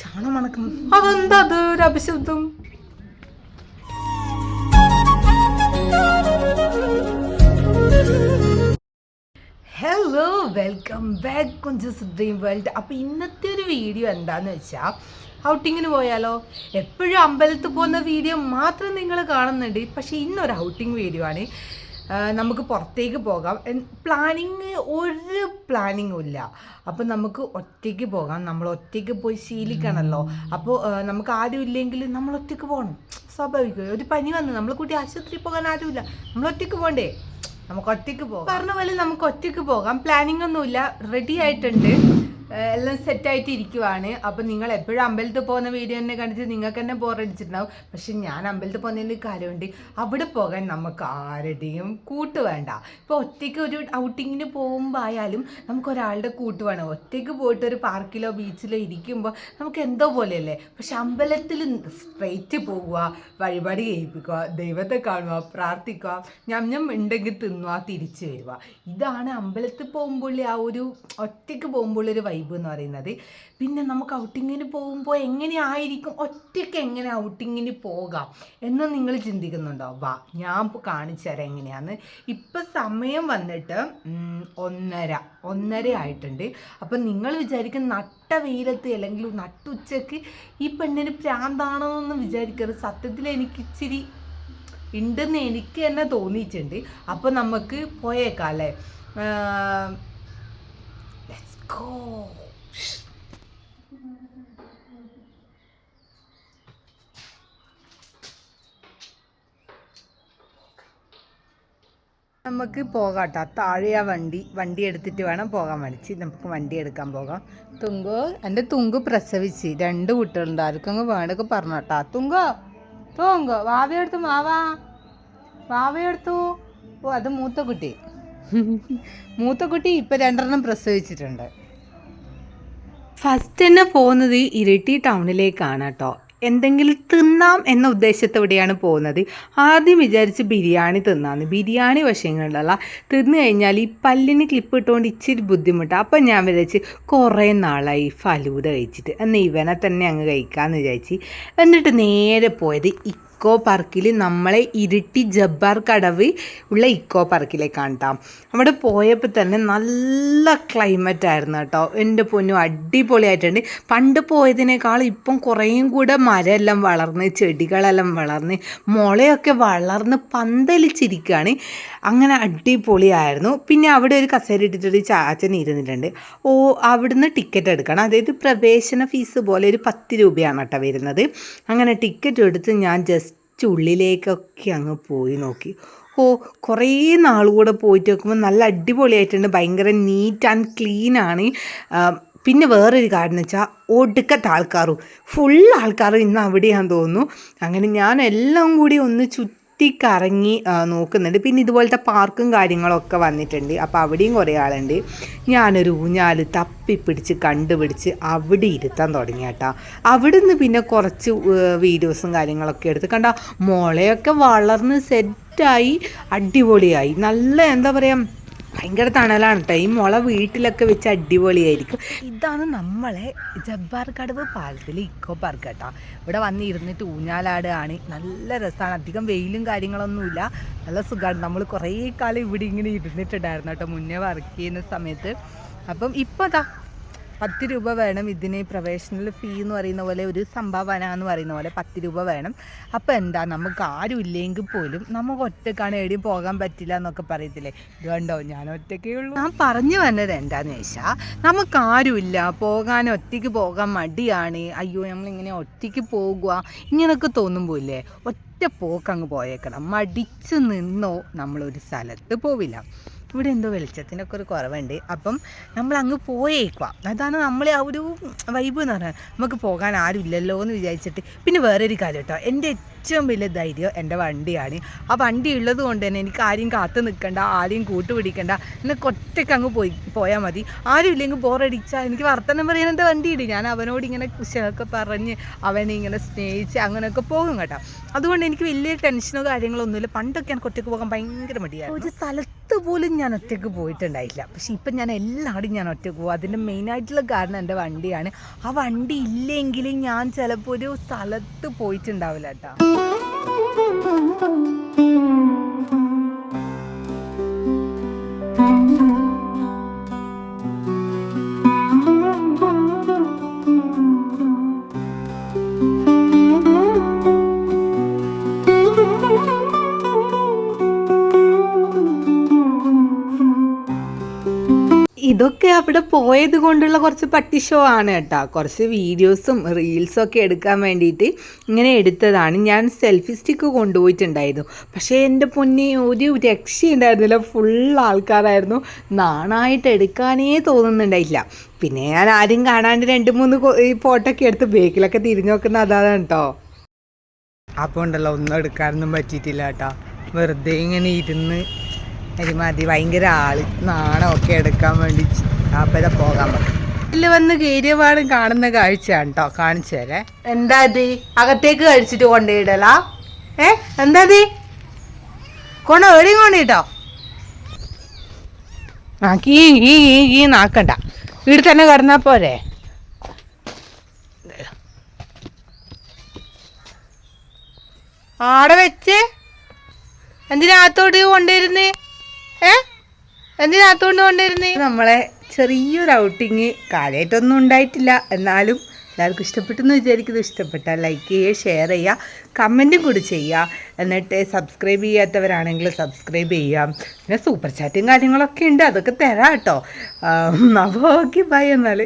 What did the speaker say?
ചാണം മണക്കുന്നു അതെന്താ അത് ഒരു hello welcome back Kunjus dream world അപ്പോൾ ഇന്നത്തെ ഒരു വീഡിയോ എന്താന്ന് വെച്ചാൽ ഔട്ടിങ്ങിന് പോയാലോ? എപ്പോഴും അമ്പലത്തിൽ പോകുന്ന വീഡിയോ മാത്രം നിങ്ങൾ കാണുന്നുണ്ട്. പക്ഷേ ഇന്നൊരു ഔട്ടിങ് വീഡിയോ ആണ്. നമുക്ക് പുറത്തേക്ക് പോകാം. പ്ലാനിങ് ഒരു പ്ലാനിങ്ങും ഇല്ല. അപ്പോൾ നമുക്ക് ഒറ്റയ്ക്ക് പോകാം. നമ്മൾ ഒറ്റയ്ക്ക് പോയി ശീലിക്കണമല്ലോ അപ്പോൾ നമുക്ക് ആരും ഇല്ലെങ്കിൽ നമ്മൾ ഒറ്റയ്ക്ക് പോകണം. സ്വാഭാവികം ഒരു പനി വന്നു. നമ്മൾ കുട്ടി ആശുപത്രിയിൽ പോകാൻ ആരുമില്ല നമ്മൾ ഒറ്റയ്ക്ക് പോകണ്ടേ? നമുക്ക് ഒറ്റയ്ക്ക് പോകാം. പറഞ്ഞ പോലെ നമുക്ക് ഒറ്റയ്ക്ക് പോകാം. പ്ലാനിങ് ഒന്നുമില്ല. റെഡി ആയിട്ടുണ്ട്. എല്ലാം സെറ്റായിട്ട് ഇരിക്കുവാണ് അപ്പം നിങ്ങൾ എപ്പോഴും അമ്പലത്തിൽ പോകുന്ന വീഡിയോ തന്നെ കണ്ടിട്ട് നിങ്ങൾക്ക് തന്നെ ബോറടിച്ചിട്ടുണ്ടാവും പക്ഷെ ഞാൻ അമ്പലത്തിൽ പോകുന്നതിന് കാര്യമുണ്ട്. അവിടെ പോകാൻ നമുക്ക് ആരുടെയും കൂട്ട് വേണ്ട. ഇപ്പോൾ ഒറ്റയ്ക്ക് ഒരു ഔട്ടിങ്ങിന് പോകുമ്പോൾ ആയാലും നമുക്ക് ഒരാളുടെ കൂട്ട് വേണം. ഒറ്റയ്ക്ക് പോയിട്ട് ഒരു പാർക്കിലോ ബീച്ചിലോ ഇരിക്കുമ്പോൾ നമുക്ക് എന്തോ പോലെയല്ലേ? പക്ഷെ അമ്പലത്തിൽ സ്ട്രെയിറ്റ് പോകുക വഴിപാട് കഴിപ്പിക്കുക ദൈവത്തെ കാണുക പ്രാർത്ഥിക്കുക ഞം ഞം ഉണ്ടെങ്കിൽ തിന്നുക തിരിച്ചു വരിക. ഇതാണ് അമ്പലത്തിൽ പോകുമ്പോൾ ആ ഒരു ഒറ്റയ്ക്ക് പോകുമ്പോൾ ഒരു വൈബ് എന്ന് പറയുന്നത്. പിന്നെ നമുക്ക് ഔട്ടിങ്ങിന് പോകുമ്പോൾ എങ്ങനെയായിരിക്കും? ഒറ്റയ്ക്ക് എങ്ങനെ ഔട്ടിങ്ങിന് പോകാം? എന്ന് നിങ്ങൾ ചിന്തിക്കുന്നുണ്ടോ? വാ ഞാൻ കാണിച്ചു തരാം എങ്ങനെയാന്ന്. ഇപ്പം സമയം വന്നിട്ട് ഒന്നര ഒന്നര ആയിട്ടുണ്ട്. അപ്പം നിങ്ങൾ വിചാരിക്കും നട്ട വെയിലത്ത് അല്ലെങ്കിൽ നട്ടുച്ചയ്ക്ക് ഈ പെണ്ണിന് പ്രാന്താണോ എന്ന് വിചാരിക്കരുത്. സത്യത്തിൽ എനിക്ക് ഇച്ചിരി ഉണ്ടെന്ന് എനിക്ക് തന്നെ തോന്നിയിട്ടുണ്ട്. അപ്പോൾ നമുക്ക് പോയേക്കാം അല്ലേ? ലെറ്റ്സ് ഗോ നമുക്ക് പോകാം താഴെ ആ വണ്ടി വണ്ടി എടുത്തിട്ട് വേണം പോകാൻ മടിച്ച് നമുക്ക് വണ്ടി എടുക്കാൻ പോകാം. തുങ്കോ എന്റെ തുങ്ക് പ്രസവിച്ച്. രണ്ട് കുട്ടികളുണ്ട്. ആർക്കെങ്കിലും വേണ്ടൊക്കെ കേട്ടോ തുങ്കോ തുങ്കോ വാവയെടുത്തു മാവാ. വാവയെടുത്തു. ഓ അത് മൂത്ത കുട്ടി. മൂത്ത കുട്ടി ഇപ്പം രണ്ടെണ്ണം പ്രസവിച്ചിട്ടുണ്ട്. ഫസ്റ്റ് തന്നെ പോകുന്നത് ഇരിട്ടി ടൗണിലേക്കാണ് കേട്ടോ. എന്തെങ്കിലും തിന്നാം എന്ന ഉദ്ദേശത്തോടെയാണ് പോകുന്നത്? ആദ്യം വിചാരിച്ച് ബിരിയാണി തിന്നാന്ന്. ബിരിയാണി വശങ്ങളുള്ള തിന്നു കഴിഞ്ഞാൽ ഈ പല്ലിന് ക്ലിപ്പ് ഇട്ടുകൊണ്ട് ഇച്ചിരി ബുദ്ധിമുട്ടാണ് അപ്പം ഞാൻ വിചാരിച്ച് കുറേ നാളായി ഫലൂത കഴിച്ചിട്ട്. എന്നാൽ ഇവനെ തന്നെ അങ്ങ് കഴിക്കാമെന്ന് വിചാരിച്ച്. എന്നിട്ട് നേരെ പോയത് ഇക്കോ പാർക്കിൽ നമ്മളെ ഇരിട്ടി ജബ്ബാർ കടവ് ഉള്ള ഇക്കോ പാർക്കിലേക്കാണ് കേട്ടോ അവിടെ പോയപ്പോൾ തന്നെ നല്ല ക്ലൈമറ്റ് ആയിരുന്നു കേട്ടോ എന്റെ പൊന്നു അടിപൊളിയായിട്ടുണ്ട്. പണ്ട് പോയതിനേക്കാൾ ഇപ്പം കുറേയും കൂടെ മരമെല്ലാം വളർന്ന് ചെടികളെല്ലാം വളർന്ന് മുളയൊക്കെ വളർന്ന് പന്തലിച്ചിരിക്കുകയാണ് അങ്ങനെ അടിപൊളിയായിരുന്നു. പിന്നെ അവിടെ ഒരു കസേര ഇട്ടിട്ടൊരു ചാച്ചൻ ഇരുന്നിട്ടുണ്ട്. ഓ അവിടുന്ന് ടിക്കറ്റ് എടുക്കണം. അതായത് പ്രവേശന ഫീസ് പോലെ ഒരു പത്ത് രൂപയാണ് കേട്ടോ വരുന്നത്. അങ്ങനെ ടിക്കറ്റ് എടുത്ത് ഞാൻ ജസ്റ്റ് ഉള്ളിലേക്കൊക്കെ അങ്ങ് പോയി നോക്കി. ഓ കുറേ നാളുകൂടെ പോയിട്ട് നോക്കുമ്പോൾ നല്ല അടിപൊളിയായിട്ടുണ്ട്. ഭയങ്കര നീറ്റ് ആൻഡ് ക്ലീൻ ആണ്. പിന്നെ വേറൊരു കാര്യം വെച്ചാൽ ഒടുക്കത്തെ ആൾക്കാരും ഫുൾ ആൾക്കാരും ഇന്ന് അവിടെയാണെന്ന് തോന്നുന്നു. അങ്ങനെ ഞാൻ എല്ലാം കൂടി ഒന്ന് ചുറ്റിക്കറങ്ങി ആ, നോക്കുന്നുണ്ട്. പിന്നെ ഇതുപോലത്തെ പാർക്കും കാര്യങ്ങളൊക്കെ വന്നിട്ടുണ്ട്. അപ്പോൾ അവിടെയും കുറേ ആളുണ്ട്. ഞാനൊരു ഊഞ്ഞാൽ തപ്പിപ്പിടിച്ച് കണ്ടുപിടിച്ച് അവിടെ ഇരുത്താൻ തുടങ്ങി കേട്ടോ അവിടെ നിന്ന് പിന്നെ കുറച്ച് വീഡിയോസും കാര്യങ്ങളൊക്കെ എടുത്ത് കണ്ട മുളയൊക്കെ വളർന്ന് സെറ്റായി അടിപൊളിയായി. നല്ല എന്താ പറയുക ഭയങ്കര തണലാണ് കേട്ടോ ഈ മുള വീട്ടിലൊക്കെ വെച്ച് അടിപൊളിയായിരിക്കും. ഇതാണ് നമ്മളെ ജബ്ബാർ കടവ് പാലത്തിൽ ഇക്കോ പാർക്ക് കേട്ടോ. ഇവിടെ വന്ന് ഇരുന്നിട്ട് ഊഞ്ഞാലാടുകയാണ് നല്ല രസമാണ് അധികം വെയിലും കാര്യങ്ങളൊന്നുമില്ല. നല്ല സുഖമാണ് നമ്മൾ കുറേ കാലം ഇവിടെ ഇങ്ങനെ ഇരുന്നിട്ടുണ്ടായിരുന്നു കേട്ടോ മുന്നേ വർക്ക് ചെയ്യുന്ന സമയത്ത്. അപ്പം ഇപ്പോൾ ദാ പത്ത് രൂപ വേണം ഇതിന് പ്രൊഫഷണൽ ഫീ എന്ന് പറയുന്ന പോലെ ഒരു സംഭാവന എന്ന് പറയുന്ന പോലെ പത്ത് രൂപ വേണം. അപ്പോൾ എന്താ നമുക്ക് ആരും ഇല്ലെങ്കിൽ പോലും നമുക്ക് ഒറ്റക്കാണ് എവിടെയും പോകാൻ പറ്റില്ല എന്നൊക്കെ പറയത്തില്ലേ? ഇത് കണ്ടോ? ഞാൻ ഒറ്റയ്ക്കേ ഉള്ളൂ. ഞാൻ പറഞ്ഞു വന്നത് എന്താന്ന് വെച്ചാൽ നമുക്ക് ആരുമില്ല പോകാൻ ഒറ്റയ്ക്ക് പോകാൻ മടിയാണ്. അയ്യോ നമ്മളിങ്ങനെ ഒറ്റയ്ക്ക് പോകുക ഇങ്ങനെയൊക്കെ തോന്നുമ്പോൾ ഇല്ലേ ഒറ്റ പോക്കങ്ങ് പോയേക്കണം. മടിച്ചു നിന്നോ നമ്മളൊരു സ്ഥലത്ത് പോവില്ല. ഇവിടെ എന്തോ വെളിച്ചത്തിനൊക്കെ ഒരു കുറവുണ്ട്. അപ്പം നമ്മൾ അങ്ങ് പോയേക്കാം അതാണ് നമ്മളെ ആ ഒരു വൈബ് എന്ന് പറഞ്ഞാൽ നമുക്ക് പോകാൻ ആരുമില്ലല്ലോ എന്ന് വിചാരിച്ചിട്ട്. പിന്നെ വേറൊരു കാര്യം കേട്ടോ എന്റെ ഏറ്റവും വലിയ ധൈര്യം എന്റെ വണ്ടിയാണ്. ആ വണ്ടി ഉള്ളത് കൊണ്ട് തന്നെ എനിക്ക് ആരെയും കാത്തു നിൽക്കണ്ട ആരെയും കൂട്ടുപിടിക്കണ്ട. എന്നൊക്കെ ഒറ്റയ്ക്ക് അങ്ങ് പോയി പോയാൽ മതി. ആരും ഇല്ലെങ്കിൽ ബോറടിച്ചാൽ എനിക്ക് വർത്തനം പറയാൻ എന്റെ വണ്ടിയുണ്ട് ഞാൻ അവനോട് ഇങ്ങനെ കുശലൊക്കെ പറഞ്ഞ് അവനെ ഇങ്ങനെ സ്നേഹിച്ച് അങ്ങനെയൊക്കെ പോകും കേട്ടോ. അതുകൊണ്ട് എനിക്ക് വലിയ ടെൻഷനോ കാര്യങ്ങളോ ഒന്നുമില്ല. പണ്ടൊക്കെ എനിക്ക് ഒറ്റയ്ക്ക് പോകാൻ ഭയങ്കര മടിയായിരുന്നു. ഒരു സ്ഥലത്ത് പോലും ഞാൻ ഒറ്റയ്ക്ക് പോയിട്ടുണ്ടായില്ല. പക്ഷെ ഇപ്പം ഞാൻ എല്ലായിടും ഞാൻ ഒറ്റയ്ക്ക് പോകും. അതിന്റെ മെയിനായിട്ടുള്ള കാരണം എന്റെ വണ്ടിയാണ്. ആ വണ്ടി ഇല്ലെങ്കിൽ ഞാൻ ചിലപ്പോൾ ഒരു സ്ഥലത്ത് പോയിട്ടുണ്ടാവില്ല കേട്ടോ. Thank you. ഇതൊക്കെ അവിടെ പോയത് കൊണ്ടുള്ള കുറച്ച് പട്ടി ഷോ ആണ് കേട്ടോ. കുറച്ച് വീഡിയോസും റീൽസും ഒക്കെ എടുക്കാൻ വേണ്ടിയിട്ട് ഇങ്ങനെ എടുത്തതാണ്. ഞാൻ സെൽഫി സ്റ്റിക്ക് കൊണ്ടുപോയിട്ടുണ്ടായിരുന്നു. പക്ഷേ എന്റെ പൊന്നി ഒരു രക്ഷയുണ്ടായിരുന്നില്ല. ഫുൾ ആൾക്കാരായിരുന്നു. നാണായിട്ട് എടുക്കാനേ തോന്നുന്നുണ്ടായില്ല. പിന്നെ ഞാൻ ആരും കാണാണ്ട് രണ്ട് മൂന്ന് ഫോട്ടോ ഒക്കെ എടുത്ത് ബേക്കിലൊക്കെ തിരിഞ്ഞു നോക്കുന്ന അതാണ് കേട്ടോ. അപ്പോൾ ഉണ്ടല്ലോ ഒന്നും എടുക്കാനൊന്നും പറ്റിയിട്ടില്ല കേട്ടോ. വെറുതെ ഇങ്ങനെ ഇരുന്ന് ഒരുമാതിരി ഭയങ്കര ആൾ. നാണമൊക്കെ എടുക്കാൻ വേണ്ടി അപ്പോൾ പോകാൻ പറ്റും. ഇതിൽ വന്ന് കയറിയപാടും കാണുന്ന കാഴ്ചയാണ് കേട്ടോ കാണിച്ചു തരേ. എന്താ ഇത്? അകത്തേക്ക് കഴിച്ചിട്ട് കൊണ്ടുപോയിടലാ? ഏ? എന്താ ഇത്? കൊണ്ട എവിടെയും കൊണ്ടിട്ടോ ആ നാക്കണ്ട. വീട്ടിൽ തന്നെ കിടന്നാ പോരെ? ആടെ വെച്ച്? എന്തിനകത്തോട്ട് കൊണ്ടുവരുന്നേ ഏ? എന്തിനകത്തോണ്ട് കൊണ്ടുവരുന്നേ നമ്മളെ ചെറിയൊരു ഔട്ടിങ് കാര്യമായിട്ടൊന്നും ഉണ്ടായിട്ടില്ല. എന്നാലും എല്ലാവർക്കും ഇഷ്ടപ്പെട്ടെന്ന് വിചാരിക്കുന്നത് ഇഷ്ടപ്പെട്ടാൽ ലൈക്ക് ചെയ്യുക ഷെയർ ചെയ്യുക കമന്റും കൂടി ചെയ്യുക. എന്നിട്ട് സബ്സ്ക്രൈബ് ചെയ്യാത്തവരാണെങ്കിൽ സബ്സ്ക്രൈബ് ചെയ്യാം പിന്നെ സൂപ്പർ ചാറ്റും കാര്യങ്ങളൊക്കെ ഉണ്ട്. അതൊക്കെ തരാം കേട്ടോ. അപ്പോൾ ഓക്കെ ബൈ എന്നാൽ